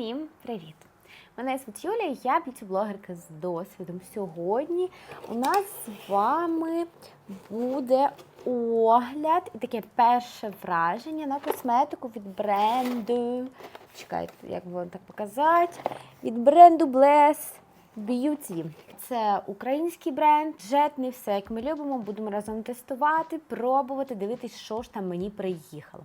Всім привіт! Мене звуть Юлія, я б'юті-блогерка з досвідом. Сьогодні у нас з вами буде огляд і таке перше враження на косметику від бренду. Чекайте, як вам так показати. Від бренду Bless Beauty. Це український бренд, бюджетний, все як ми любимо. Будемо разом тестувати, пробувати, дивитись, що ж там мені приїхало.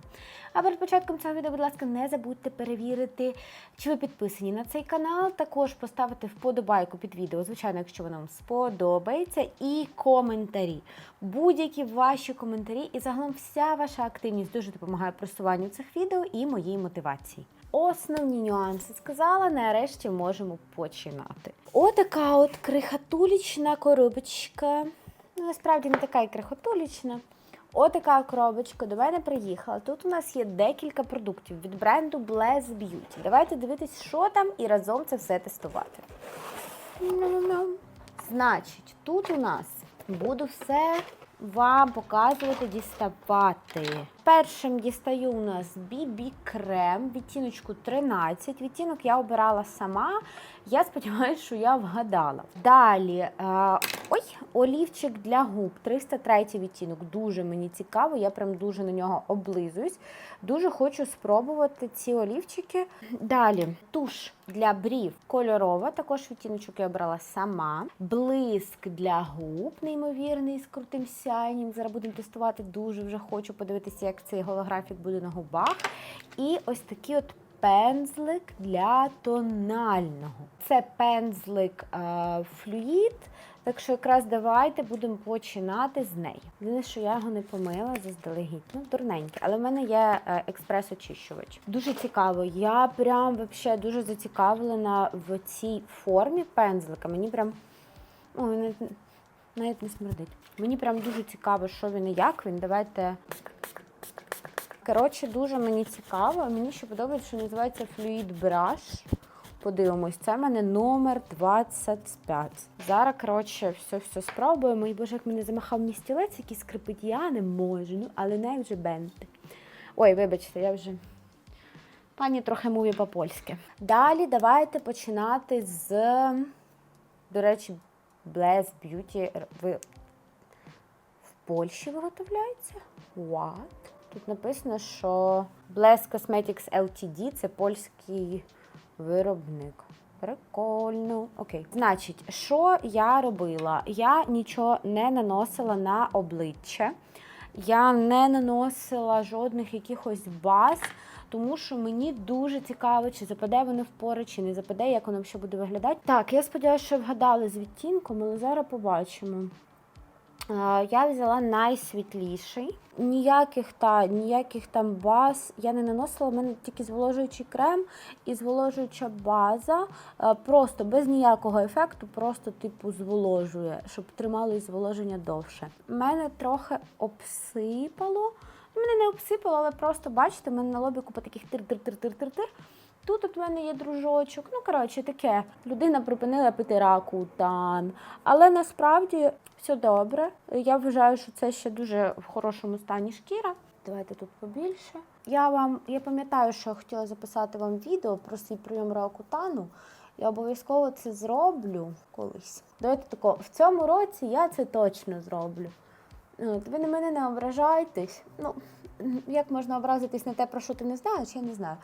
А перед початком цього відео, будь ласка, не забудьте перевірити, чи ви підписані на цей канал. Також поставити вподобайку під відео, звичайно, якщо воно вам сподобається, і коментарі. Будь-які ваші коментарі і загалом вся ваша активність дуже допомагає просуванню цих відео і моїй мотивації. Основні нюанси сказала, нарешті можемо починати. Отака от крихотулічна коробочка. Ну, насправді не така і крихотулічна. Отака коробочка до мене приїхала. Тут у нас є декілька продуктів від бренду Bless Beauty. Давайте дивитись, що там, і разом це все тестувати. Значить, тут у нас буду все вам показувати, діставати. Першим дістаю у нас BB крем, відтіночку 13. Відтінок я обирала сама. Я сподіваюся, що я вгадала. Далі, е, ой, олівчик для губ, 303 відтінок. Дуже мені цікаво, я прям дуже на нього облизуюсь. Дуже хочу спробувати ці олівчики. Далі, туш для брів кольорова, також відтіночок я обрала сама. Блиск для губ, неймовірний, з крутим сяйням. Зараз будемо тестувати. Дуже вже хочу подивитися, як цей голографік буде на губах. І ось такий от пензлик для тонального. Це пензлик е, флюїд. Так що якраз давайте будемо починати з неї. Єдине, що я його не помила заздалегідь. Ну, дурненьке, але в мене є е, експрес-очищувач. Дуже цікаво. Я прям вообще дуже зацікавлена в цій формі пензлика. Мені прям ой, навіть, навіть не смердить. Мені прям дуже цікаво, що він і як він. Давайте. Коротше, дуже мені цікаво. Мені ще подобається, що називається Fluid Brush. Подивимось, це в мене номер 25. Зараз, коротше, все-все спробуємо. І боже, як мене замахав мені стілець, який скрипить, я не можу, ну, але не вже бенти. Ой, вибачте, я вже. Пані трохи мові по-польськи. Далі давайте починати з, до речі, Bless Beauty в, в Польщі виготовляється. What? Тут написано, що Bless Cosmetics LTD це польський виробник. Прикольно. Окей. Значить, що я робила? Я нічого не наносила на обличчя. Я не наносила жодних якихось баз, тому що мені дуже цікаво, чи западе воно в пори, чи не западе, як воно ще буде виглядати. Так, я сподіваюся, що вгадали з відтінком, але зараз побачимо. Я взяла найсвітліший. Ніяких та ніяких там баз я не наносила. У мене тільки зволожуючий крем і зволожуюча база. Просто без ніякого ефекту, просто типу зволожує, щоб трималось зволоження довше. Мене трохи обсипало. Ну, Мене не обсипало, але просто бачите, в мене на лобіку по таких тир-тир-тир-тир-тир-тир. Тут от мене є дружочок. Ну, коротше, таке. Людина припинила пити ракутан. Але насправді все добре. Я вважаю, що це ще дуже в хорошому стані шкіра. Давайте тут побільше. Я вам, я пам'ятаю, що я хотіла записати вам відео про свій прийом ракутану. Я обов'язково це зроблю колись. Давайте тако, в цьому році я це точно зроблю. От, ви на мене не ображайтесь. Ну, як можна образитись на те, про що ти не знаєш, я не знаю.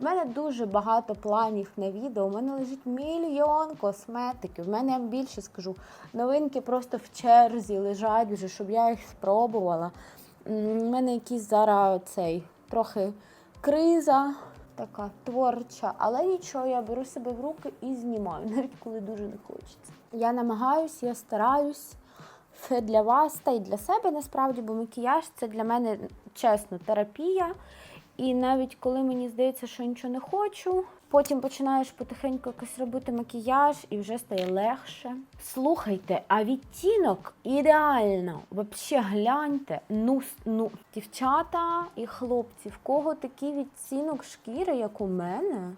У мене дуже багато планів на відео. У мене лежить мільйон косметики. В мене я більше скажу. Новинки просто в черзі лежать вже, щоб я їх спробувала. У мене якийсь зараз цей трохи криза така творча, але нічого, я беру себе в руки і знімаю, навіть коли дуже не хочеться. Я намагаюсь, я стараюсь. Це для вас та й для себе насправді, бо макіяж це для мене чесно терапія. І навіть коли мені здається, що нічого не хочу, потім починаєш потихеньку якось робити макіяж і вже стає легше. Слухайте, а відтінок ідеально. Взагалі гляньте. Ну, ну, дівчата і хлопці, в кого такий відтінок шкіри, як у мене?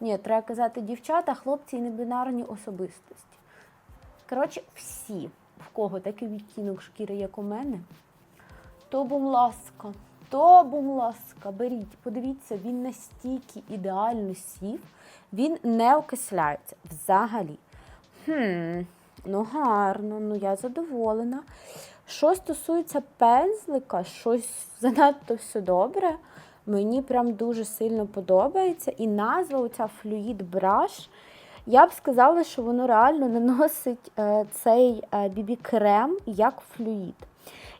Ні, треба казати дівчата, хлопці і небінарні особистості. Коротше, всі, в кого такий відтінок шкіри, як у мене, то, будь ласка, то, будь ласка, беріть, подивіться, він настільки ідеально сів, він не окисляється взагалі. Хм, ну гарно, ну я задоволена. Що стосується пензлика, щось занадто все добре. Мені прям дуже сильно подобається. І назва оця Fluid Brush, я б сказала, що воно реально наносить е, цей бібі-крем як флюїд.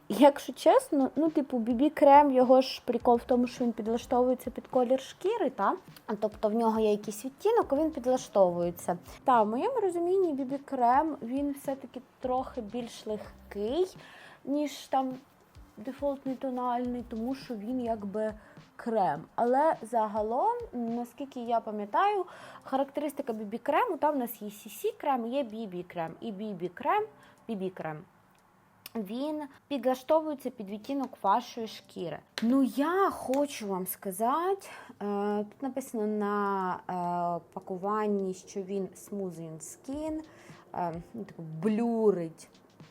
Якщо чесно, ну, типу, бібі-крем, його ж прикол в тому, що він підлаштовується під колір шкіри, та? тобто в нього є якийсь відтінок, а він підлаштовується. Та, в моєму розумінні бібі-крем він все-таки трохи більш легкий, ніж там дефолтний тональний, тому що він якби крем. Але загалом, наскільки я пам'ятаю, характеристика бібі-крему, там в нас є CC-крем, є бібі-крем. І бібі-крем, бібі-крем. Він підлаштовується під відтінок вашої шкіри. Ну, я хочу вам сказати, е, тут написано на е, пакуванні, що він smoothing skin, е, ну, типу блюрить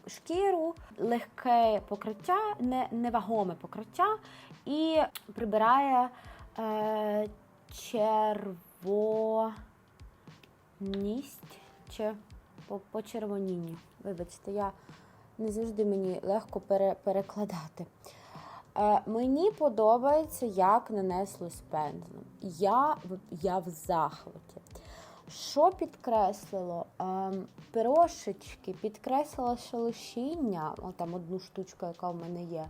шкіру, легке покриття, невагоме покриття і прибирає червоність чи по- почервонінню. Вибачте, я не завжди мені легко пере, перекладати. Е, мені подобається, як нанеслось пензлем. Я, я в захваті. Що підкреслило? Ем, пирошечки підкреслило шелушіння, там одну штучку, яка в мене є.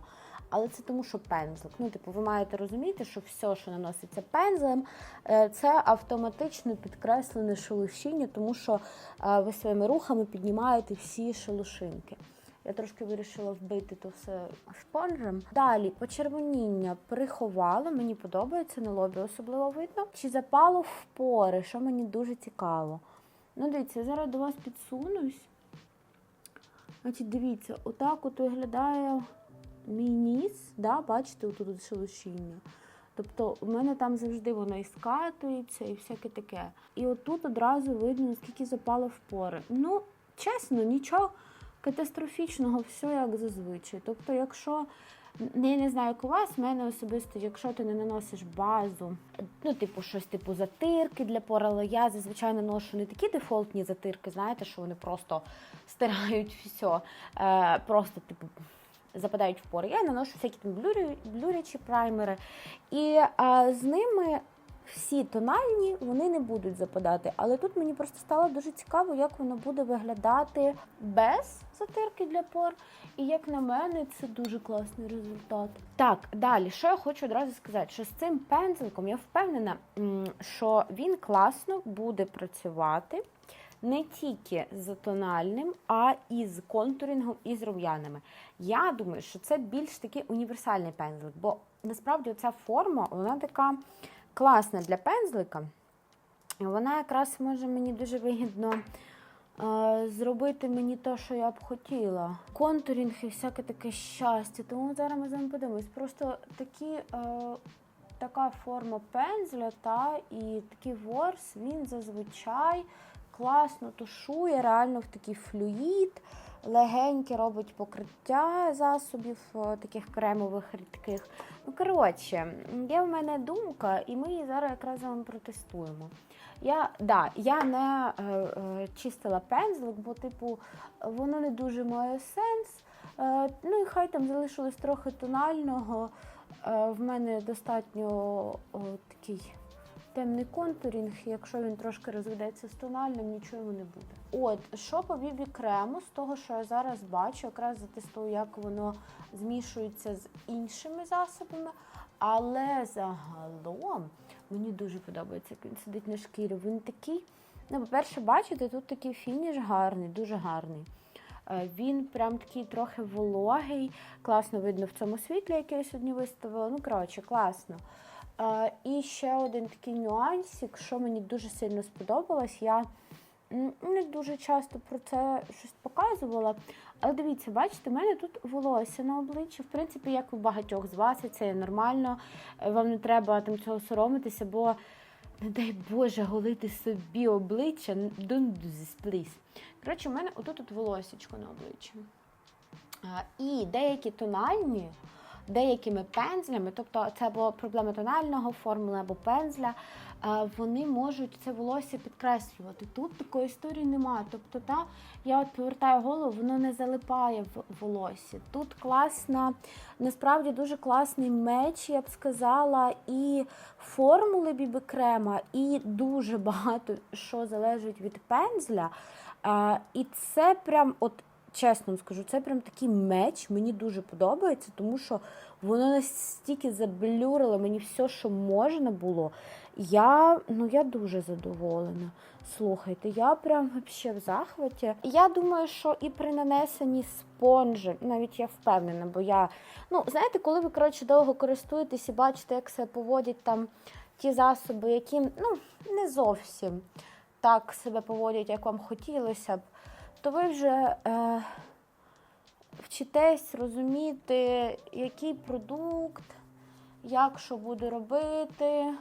Але це тому, що пензлик. Ну, типу, ви маєте розуміти, що все, що наноситься пензлем, е, це автоматично підкреслене шелушіння, тому що е, ви своїми рухами піднімаєте всі шелушинки. Я трошки вирішила вбити то все спонжем. Далі почервоніння приховало, мені подобається на лобі, особливо видно. Чи запало в пори, що мені дуже цікаво. Ну, дивіться, я зараз до вас підсунусь. Значить, дивіться, отак от виглядає мій ніс, да, бачите, отут от шелушіння. Тобто у мене там завжди воно і скатується, і всяке таке. І отут одразу видно, наскільки запало в пори. Ну, чесно, нічого катастрофічного, все як зазвичай. Тобто, якщо я не знаю, як у вас, в мене особисто, якщо ти не наносиш базу, ну, типу, щось типу затирки для пор, але я зазвичай наношу не такі дефолтні затирки, знаєте, що вони просто стирають все. Е, просто, типу, западають в пори. Я наношу всякі там блюрячі праймери. І а, з ними всі тональні вони не будуть западати. Але тут мені просто стало дуже цікаво, як воно буде виглядати без затирки для пор. І як на мене, це дуже класний результат. Так, далі, що я хочу одразу сказати, що з цим пензликом я впевнена, що він класно буде працювати не тільки з тональним, а і з контурінгом, і з рум'янами. Я думаю, що це більш такий універсальний пензлик, бо насправді ця форма вона така класна для пензлика. Вона якраз може мені дуже вигідно е, зробити мені те, що я б хотіла. Контурінг і всяке таке щастя. Тому зараз ми з вами подивимось. Просто такі. Е, Така форма пензля та і такий ворс, він зазвичай класно тушує, реально в такий флюїд, легеньке робить покриття засобів е, таких кремових рідких. Ну, коротше, є в мене думка, і ми її зараз якраз з вами протестуємо. Я, да, я не е, е, чистила пензлик, бо, типу, воно не дуже має сенс. Е, ну і хай там залишилось трохи тонального. Е, в мене достатньо о, такий темний контурінг, якщо він трошки розведеться з тональним, нічого не буде. От, що по бібі крему, з того, що я зараз бачу, якраз затестую, як воно змішується з іншими засобами. Але загалом мені дуже подобається, як він сидить на шкірі. Він такий, ну, по-перше, бачите, тут такий фініш гарний, дуже гарний. Е, Він прям такий трохи вологий, класно видно в цьому світлі, яке я сьогодні виставила. Ну, коротше, класно. І ще один такий нюансик, що мені дуже сильно сподобалось. Я не дуже часто про це щось показувала. Але дивіться, бачите, в мене тут волосся на обличчі. В принципі, як у багатьох з вас, і це є нормально. Вам не треба там цього соромитися, бо, не дай Боже, голити собі обличчя. Don't do this, please. Коротше, у мене отут от волосечко на обличчі. І деякі тональні деякими пензлями, тобто це або проблема тонального формули, або пензля, е, вони можуть це волосся підкреслювати. Тут такої історії немає. Тобто, та, я от повертаю голову, воно не залипає в волосі. Тут класна, насправді дуже класний меч, я б сказала, і формули бібі крема, і дуже багато що залежить від пензля. Е, і це прям, от чесно вам скажу, це прям такий меч. Мені дуже подобається, тому що воно настільки заблюрило мені все, що можна було. Я, ну, я дуже задоволена. Слухайте, я прям вообще в захваті. Я думаю, що і при нанесенні спонжі, навіть я впевнена, бо я, ну, знаєте, коли ви коротше довго користуєтесь і бачите, як себе поводять там ті засоби, які ну, не зовсім так себе поводять, як вам хотілося б, то ви вже е, вчитесь розуміти, який продукт, як що буде робити,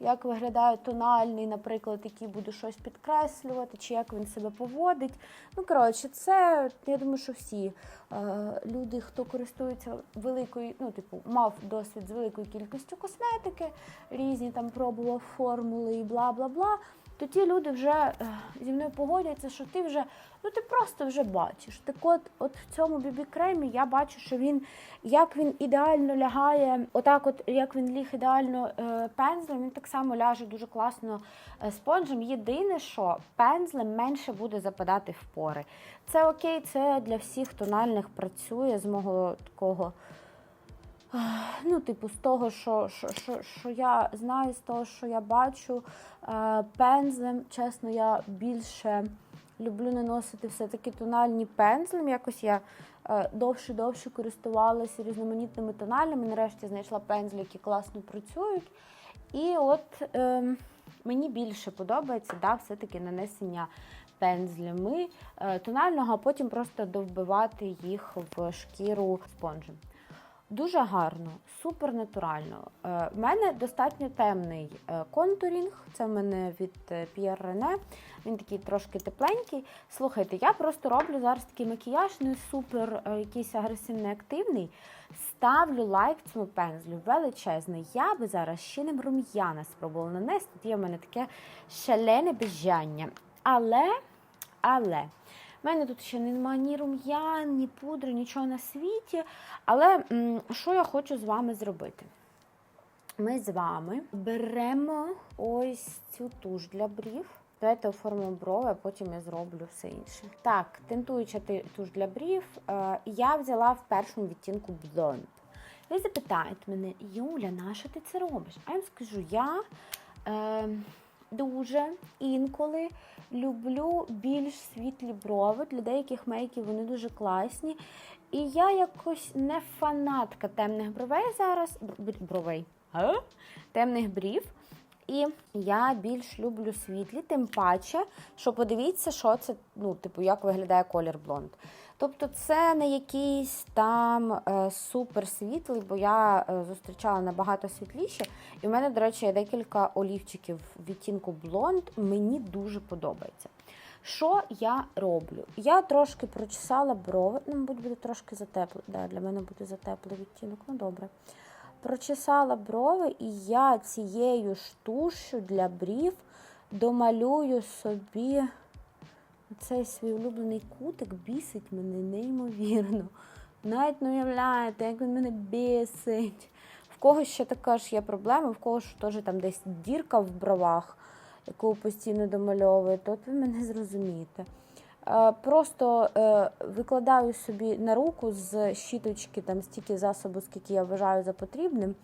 як виглядає тональний, наприклад, який буде щось підкреслювати, чи як він себе поводить. Ну, коротше, це, я думаю, що всі е, люди, хто користується великою, ну, типу, мав досвід з великою кількістю косметики, різні там пробував формули і бла бла бла. То ті люди вже е, зі мною погодяться, що ти вже, ну ти просто вже бачиш. Так от, от в цьому бібі кремі я бачу, що він як він ідеально лягає, отак, от як він ліг ідеально е, пензлем, він так само ляже дуже класно е, спонжем. Єдине, що пензлем менше буде западати в пори. Це окей, це для всіх тональних працює з мого такого. Ну, типу, з того, що, що, що, що я знаю, з того, що я бачу, е, пензлем, чесно, я більше люблю наносити все-таки тональні пензлем. Якось я довше-довше користувалася різноманітними тоналями. Нарешті знайшла пензлі, які класно працюють. І от е, мені більше подобається да, все-таки нанесення пензлями е, тонального, а потім просто довбивати їх в шкіру спонжем. Дуже гарно, супер натурально. Е, В мене достатньо темний е, контурінг. Це в мене від е, Pierre René. Він такий трошки тепленький. Слухайте, я просто роблю зараз такий макіяж, не супер е, якийсь агресивний, активний. Ставлю лайк цьому пензлю величезний. Я би зараз ще ним рум'яна спробувала нанести. Є в мене таке шалене бажання. Але, але. У мене тут ще немає ні рум'ян, ні пудри, нічого на світі. Але що я хочу з вами зробити? Ми з вами беремо ось цю туш для брів. Давайте оформимо брови, а потім я зроблю все інше. Так, тентуюча туш для брів. Е, я взяла в першому відтінку блонд. Ви запитаєте мене, Юля, на що ти це робиш? А я вам скажу, я е, дуже інколи люблю більш світлі брови. Для деяких мейків вони дуже класні. І я якось не фанатка темних бровей зараз. Бровей. А? Темних брів. І я більш люблю світлі, тим паче, що подивіться, що це, ну, типу, як виглядає колір блонд. Тобто це не якийсь там е, супер світлий, бо я е, зустрічала набагато світліше. І в мене, до речі, є декілька олівчиків відтінку блонд. Мені дуже подобається. Що я роблю? Я трошки прочесала брови. Ну, мабуть, буде трошки затепло. Да, для мене буде затеплий відтінок. Ну, добре. Прочесала брови, і я цією штушю для брів домалюю собі цей свій улюблений кутик бісить мене неймовірно. Навіть не уявляєте, як він мене бісить. В когось ще така ж є проблема, в когось теж там десь дірка в бровах, яку постійно домальовує, то от ви мене зрозумієте. Е, Просто е, викладаю собі на руку з щіточки там стільки засобу, скільки я вважаю за потрібним,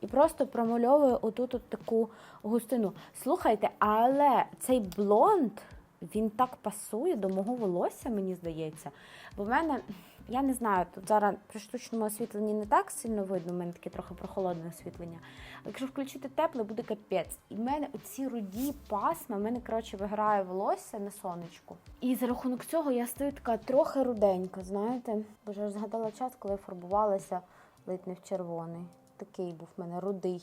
і просто промальовую отут от таку густину. Слухайте, але цей блонд він так пасує до мого волосся, мені здається. Бо в мене, я не знаю, тут зараз при штучному освітленні не так сильно видно, в мене таке трохи прохолодне освітлення. Якщо включити тепле, буде капець. І в мене оці руді пасма, в мене, коротше, виграє волосся на сонечку. І за рахунок цього я стою така трохи руденька, знаєте. Я ж згадала час, коли я фарбувалася ледь не в червоний. Такий був в мене рудий,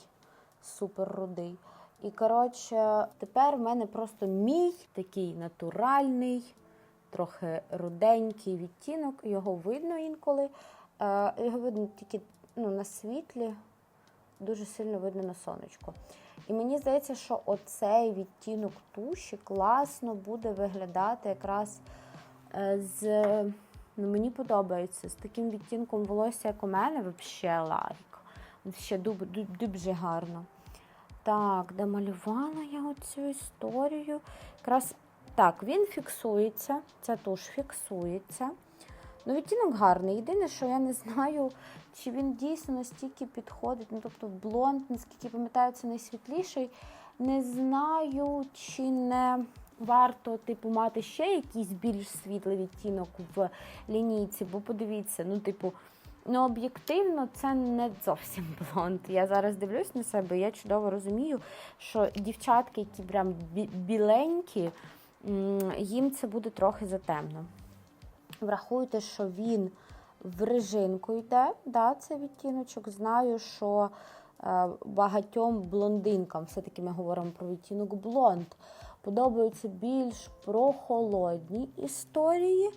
супер рудий. І коротше, тепер в мене просто мій такий натуральний, трохи руденький відтінок. Його видно інколи. Його видно тільки ну, на світлі дуже сильно видно на сонечку. І мені здається, що оцей відтінок туші класно буде виглядати якраз е, з. Ну, мені подобається. З таким відтінком волосся, як у мене, взагалі лайк. Ще дуже гарно. Так, домалювала я оцю історію. Якраз так, він фіксується, ця туш фіксується. Ну, відтінок гарний. Єдине, що я не знаю, чи він дійсно настільки підходить. Ну, тобто, блонд, наскільки пам'ятаю, це найсвітліший. Не знаю, чи не варто типу, мати ще якийсь більш світлий відтінок в лінійці, бо подивіться, ну, типу. Ну, об'єктивно, це не зовсім блонд. Я зараз дивлюсь на себе, я чудово розумію, що дівчатки, які прям біленькі, їм це буде трохи затемно. Врахуйте, що він в режинку йде, да, це відтіночок. Знаю, що е, багатьом блондинкам, все-таки ми говоримо про відтінок блонд, подобаються більш прохолодні історії,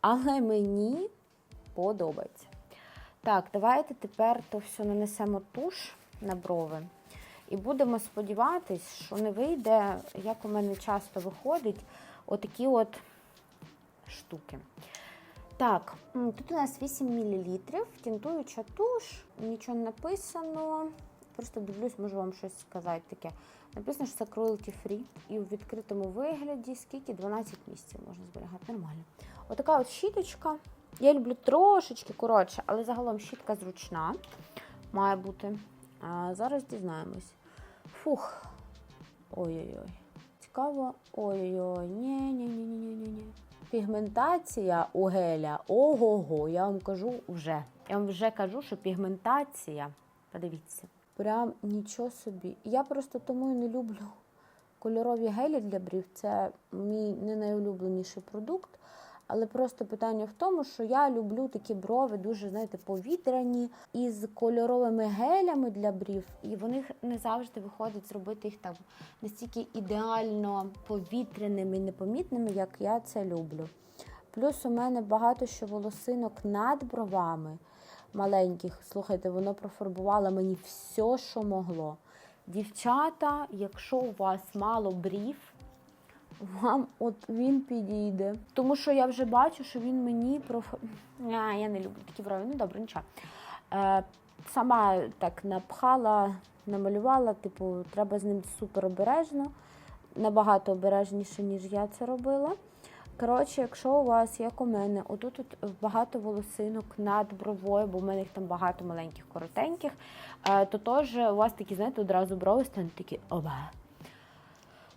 але мені подобається. Так, давайте тепер то все нанесемо туш на брови. І будемо сподіватись, що не вийде, як у мене часто виходить, отакі от штуки. Так, тут у нас 8 мл, тінтуюча туш, нічого не написано. Просто дивлюсь, можу вам щось сказати таке. Написано, що це cruelty free. І в відкритому вигляді скільки 12 місяців можна зберігати. Нормально. Отака от щіточка. Я люблю трошечки коротше, але загалом щітка зручна. Має бути. А зараз дізнаємось. Фух. Ой-ой-ой. Цікаво. Ой-ой-ой. Ні-ні-ні-ні-ні-ні. Пігментація у геля. Ого-го, я вам кажу вже. Я вам вже кажу, що пігментація. Подивіться. Прям нічого собі. Я просто тому і не люблю кольорові гелі для брів. Це мій не найулюбленіший продукт. Але просто питання в тому, що я люблю такі брови дуже, знаєте, повітряні із кольоровими гелями для брів, і вони не завжди виходить зробити їх там настільки ідеально повітряними і непомітними, як я це люблю. Плюс у мене багато що волосинок над бровами маленьких. Слухайте, воно профарбувало мені все, що могло. Дівчата, якщо у вас мало брів, вам от він підійде. Тому що я вже бачу, що він мені проф... А, я не люблю такі брови. Ну добре, нічого. Е, сама так напхала, намалювала, типу, треба з ним супер обережно, набагато обережніше, ніж я це робила. Коротше, якщо у вас, як у мене, отут от багато волосинок над бровою, бо в мене їх там багато маленьких, коротеньких, е, то теж у вас такі, знаєте, одразу брови стануть такі оба.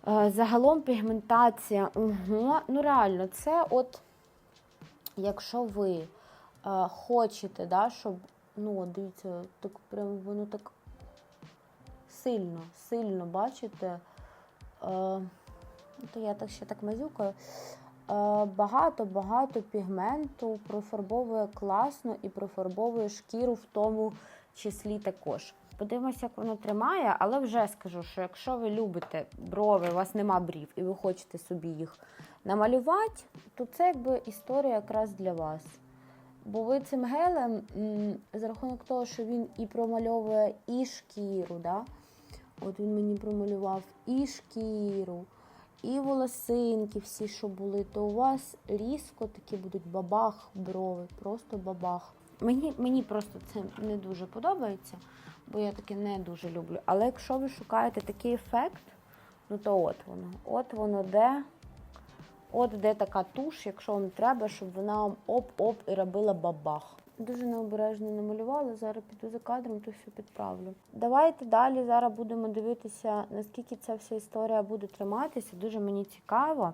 Е, Загалом пігментація, угу. ну реально, це от, якщо ви е, хочете, да, щоб, ну, дивіться, так прям воно так сильно, сильно бачите, е, то я так ще так мазюкаю. Е, Багато-багато пігменту профарбовує класно і профарбовує шкіру в тому числі також. Подивимося, як воно тримає, але вже скажу, що якщо ви любите брови, у вас нема брів, і ви хочете собі їх намалювати, то це якби історія якраз для вас. Бо ви цим гелем, за рахунок того, що він і промальовує і шкіру, да? от він мені промалював і шкіру, і волосинки всі, що були, то у вас різко такі будуть бабах брови, просто бабах. Мені, мені просто це не дуже подобається, бо я таке не дуже люблю. Але якщо ви шукаєте такий ефект, ну то от воно. От воно де. От де така туш, якщо вам треба, щоб вона вам оп-оп і робила бабах. Дуже необережно намалювала. Зараз піду за кадром, то все підправлю. Давайте далі зараз будемо дивитися, наскільки ця вся історія буде триматися. Дуже мені цікаво.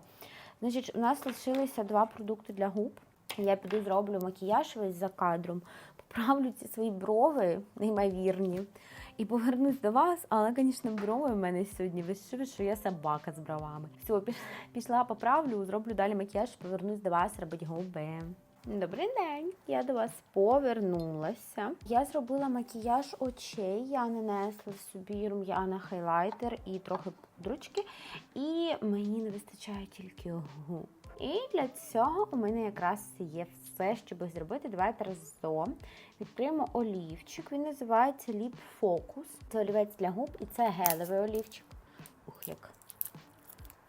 Значить, у нас лишилися два продукти для губ. Я піду зроблю макіяж весь за кадром, поправлю ці свої брови, неймовірні, і повернусь до вас. Але, звісно, брови в мене сьогодні вишили, що я собака з бровами. Все, пішла, поправлю, зроблю далі макіяж, повернусь до вас, робить губи. Добрий день, я до вас повернулася. Я зробила макіяж очей. Я нанесла собі рум'яна хайлайтер і трохи пудрочки. І мені не вистачає тільки губ. І для цього у мене якраз є все, щоб зробити. Давайте разом відкриємо олівчик. Він називається Lip Focus. Це олівець для губ і це гелевий олівчик. Ух, як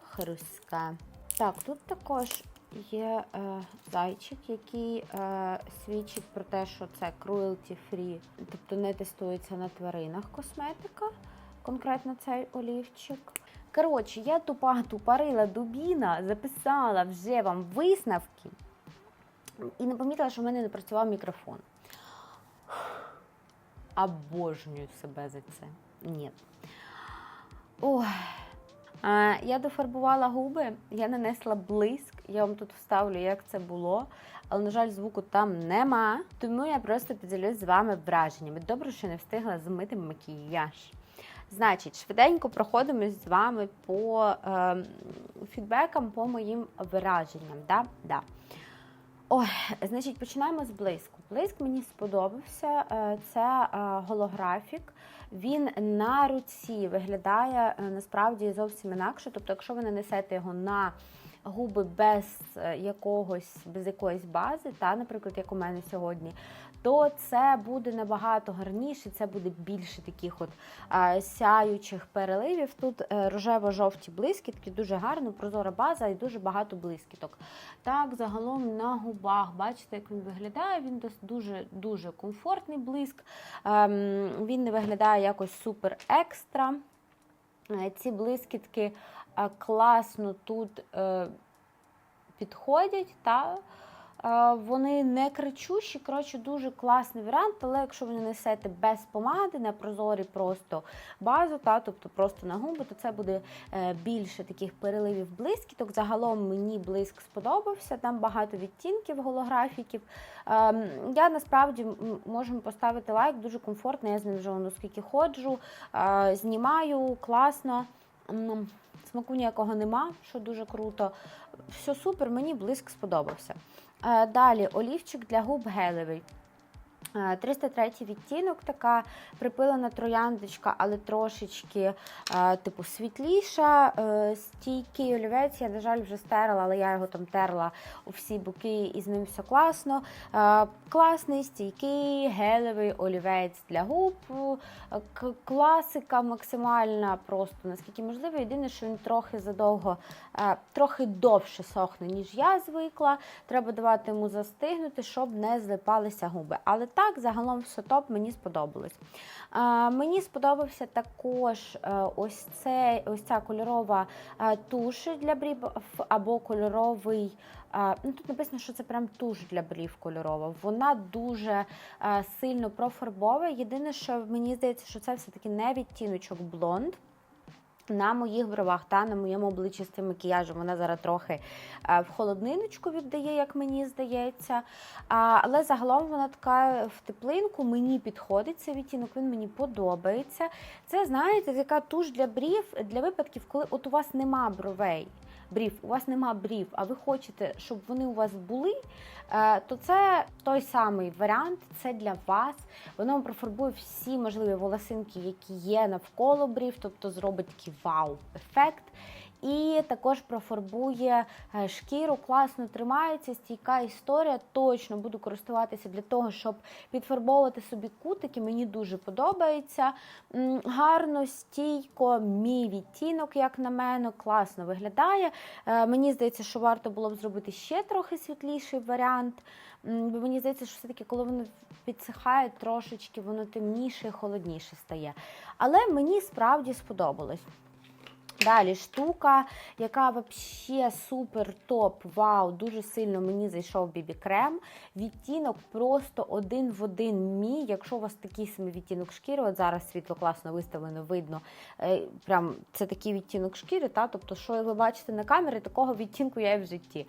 хрустка. Так, тут також є е, зайчик, який е, свідчить про те, що це cruelty free, тобто не тестується на тваринах косметика, конкретно цей олівчик. Коротше, я тупа тупарила дубіна, записала вже вам висновки і не помітила, що в мене не працював мікрофон. Обожнюю себе за це. Ні. А, Я дофарбувала губи, я нанесла блиск. Я вам тут вставлю, як це було. Але, на жаль, звуку там нема. Тому я просто поділюсь з вами враженнями. Добре, що не встигла змити макіяж. Значить, швиденько проходимо з вами по е, фідбекам, по моїм враженням. Да? Да. Ой, значить, починаємо з блиску. Блиск мені сподобався. Е, Це е, голографік. Він на руці виглядає е, насправді зовсім інакше. Тобто, якщо ви нанесете його на губи без якогось, без якоїсь бази, та, наприклад, як у мене сьогодні, то це буде набагато гарніше, це буде більше таких от а, сяючих переливів. Тут е, рожево-жовті блискітки, дуже гарно, прозора база і дуже багато блискіток. Так, загалом на губах, бачите, як він виглядає, він дуже дуже комфортний блиск. Ем, він не виглядає якось супер екстра. Е, Ці блискітки е, класно тут е, підходять. Та? Вони не кричущі, коротше, дуже класний варіант, але якщо ви нанесете без помади на прозорі просто базу, та, тобто просто на губи, то це буде е, більше таких переливів блискіток. Загалом мені блиск сподобався, там багато відтінків голографіків. Ем, Я насправді м, можу поставити лайк, дуже комфортно, я з ним вже воно скільки ходжу, е, знімаю, класно. Смаку ніякого нема, що дуже круто. Все супер, мені блиск сподобався. Е, Далі олівчик для губ гелевий. Е, 303 відтінок, така припилена трояндочка, але трошечки е, типу світліша. Е, Стійкий олівець, я, на жаль, вже стерла, але я його там терла у всі боки і з ним все класно. Е, Класний, стійкий, гелевий олівець для губ. Е, Класика максимальна, просто наскільки можливо. Єдине, що він трохи задовго, е, трохи довше сохне, ніж я звикла. Треба давати йому застигнути, щоб не злипалися губи. Але так, загалом все топ, мені сподобалось. Е, Мені сподобався також е, ось, це, ось ця кольорова е, туш для брів або кольоровий. Ну, тут написано, що це прям туш для брів кольорова. Вона дуже сильно профарбовує. Єдине, що мені здається, що це все-таки не відтіночок блонд. На моїх бровах та на моєму обличчі з цим макіяжем вона зараз трохи е, в холодниночку віддає, як мені здається. Але загалом вона така в теплинку, мені підходить цей відтінок, він мені подобається. Це, знаєте, така туш для брів для випадків, коли от у вас нема бровей. Брів, у вас нема брів, а ви хочете, щоб вони у вас були, е, то це той самий варіант, це для вас. Воно профарбує всі можливі волосинки, які є навколо брів, тобто зробить такий вау-ефект. І також профарбує е, шкіру, класно тримається, стійка історія. Точно буду користуватися для того, щоб підфарбовувати собі кутики. Мені дуже подобається. Гарно, стійко, мій відтінок, як на мене, класно виглядає. Е, Мені здається, що варто було б зробити ще трохи світліший варіант. Бо мені здається, що все-таки, коли воно підсихає трошечки, воно темніше холодніше стає. Але мені справді сподобалось. Далі штука, яка взагалі супер топ, вау, дуже сильно мені зайшов бібі крем. Відтінок просто один в один мій. Якщо у вас такий самий відтінок шкіри, от зараз світло класно виставлено, видно. е, Прям це такий відтінок шкіри, та? тобто, що ви бачите на камері, такого відтінку я і в житті.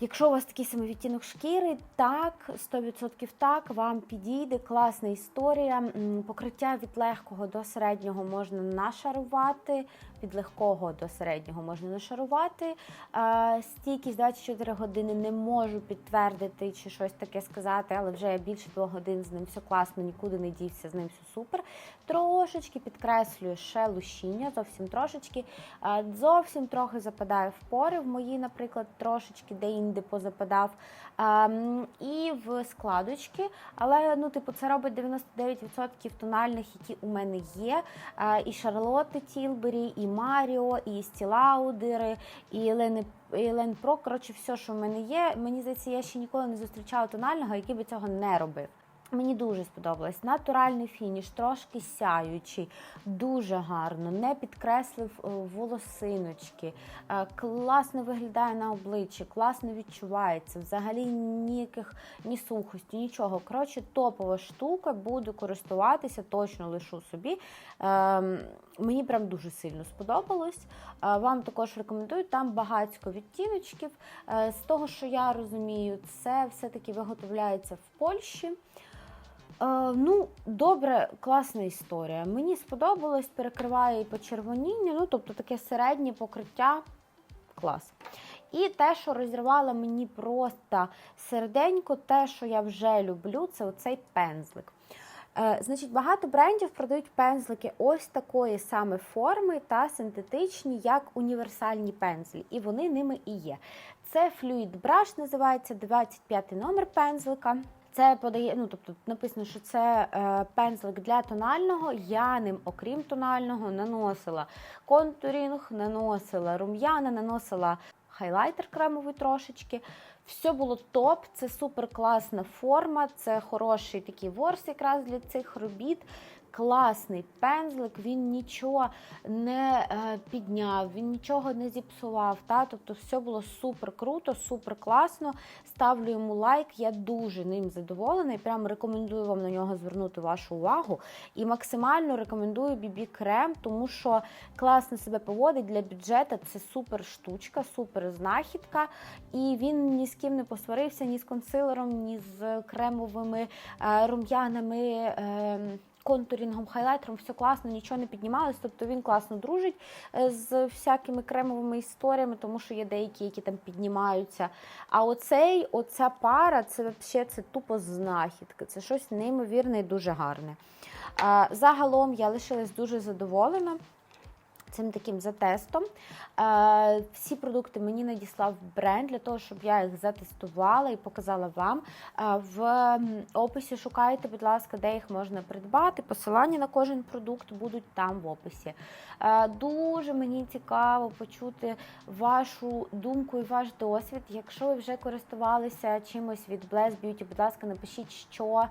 Якщо у вас такий самий відтінок шкіри, так, 100% так, вам підійде класна історія. Покриття від легкого до середнього можна нашарувати, від легкого до середнього можна нашарувати. Стійкість 24 години не можу підтвердити чи щось таке сказати, але вже більше двох годин з ним все класно, нікуди не дівся, з ним все супер. Трошечки підкреслюю ще лущіння, зовсім трошечки. Зовсім трохи западає в пори. В мої, наприклад, трошечки де-інде позападав. І в складочки. Але ну, типу, це робить 99% тональних, які у мене є. І Шарлотти Тілбері, і Маріо, і Стілаудери, і Елени. Елен Про, коротше, все, що в мене є. Мені здається, я ще ніколи не зустрічала тонального, який би цього не робив. Мені дуже сподобалось. Натуральний фініш, трошки сяючий, дуже гарно, не підкреслив е, волосиночки, е, класно виглядає на обличчі, класно відчувається. Взагалі ніяких ні сухості, нічого. Коротше, топова штука, буду користуватися, точно лишу собі. Ем, Мені прям дуже сильно сподобалось. Е, Вам також рекомендую. Там багатько відтіночків. З того, що я розумію, це все-таки виготовляється в Польщі. Е, ну, добре, класна історія. Мені сподобалось, перекриває і почервоніння, ну, тобто таке середнє покриття. Клас. І те, що розірвало мені просто серденько, те, що я вже люблю, це оцей пензлик. Е, Значить, багато брендів продають пензлики ось такої саме форми та синтетичні, як універсальні пензлі, і вони ними і є. Це Fluid Brush, називається 25 номер пензлика. Це подає, ну тобто написано, що це е, пензлик для тонального. Я ним, окрім тонального, наносила контурінг, наносила рум'яна, наносила хайлайтер кремовий трошечки. Все було топ, це супер класна форма, це хороший такий ворс якраз для цих робіт. Класний пензлик, він нічого не е, підняв, він нічого не зіпсував. Та? Тобто все було супер круто, супер класно. Ставлю йому лайк, я дуже ним задоволена і прямо рекомендую вам на нього звернути вашу увагу. І максимально рекомендую BB крем, тому що класно себе поводить для бюджету. Це супер штучка, супер знахідка. І він ні з ким не посварився, ні з консилером, ні з кремовими е, рум'янами. Контурінгом, хайлайтером, все класно, нічого не піднімалось. Тобто він класно дружить е, з всякими кремовими історіями, тому що є деякі, які там піднімаються. А оцей, оця пара, це взагалі це тупо знахідка. Це щось неймовірне і дуже гарне. Загалом я лишилась дуже задоволена. Цим таким затестом. Е, всі продукти мені надіслав бренд для того, щоб я їх затестувала і показала вам. Е, в описі шукайте, будь ласка, де їх можна придбати. Посилання на кожен продукт будуть там в описі. Е, дуже мені цікаво почути вашу думку і ваш досвід. Якщо ви вже користувалися чимось від Bless Beauty, будь ласка, напишіть, що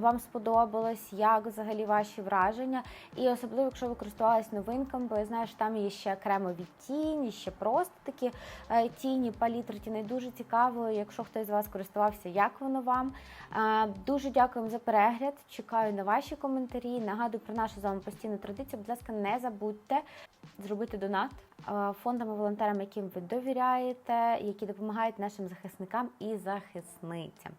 вам сподобалось, як взагалі ваші враження. І особливо, якщо ви користувалися новинками, бо я знаю, що там є ще кремові тіні, ще просто такі е, тіні, палітри тіней. Дуже цікаво, якщо хтось з вас користувався, як воно вам. Е, Дуже дякуємо за перегляд. Чекаю на ваші коментарі. Нагадую про нашу з вами постійну традицію. Будь ласка, не забудьте зробити донат е, фондам і волонтерам, яким ви довіряєте, які допомагають нашим захисникам і захисницям.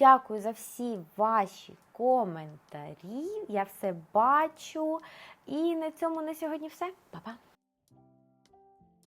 Дякую за всі ваші коментарі. Я все бачу. І на цьому на сьогодні все. Па-па!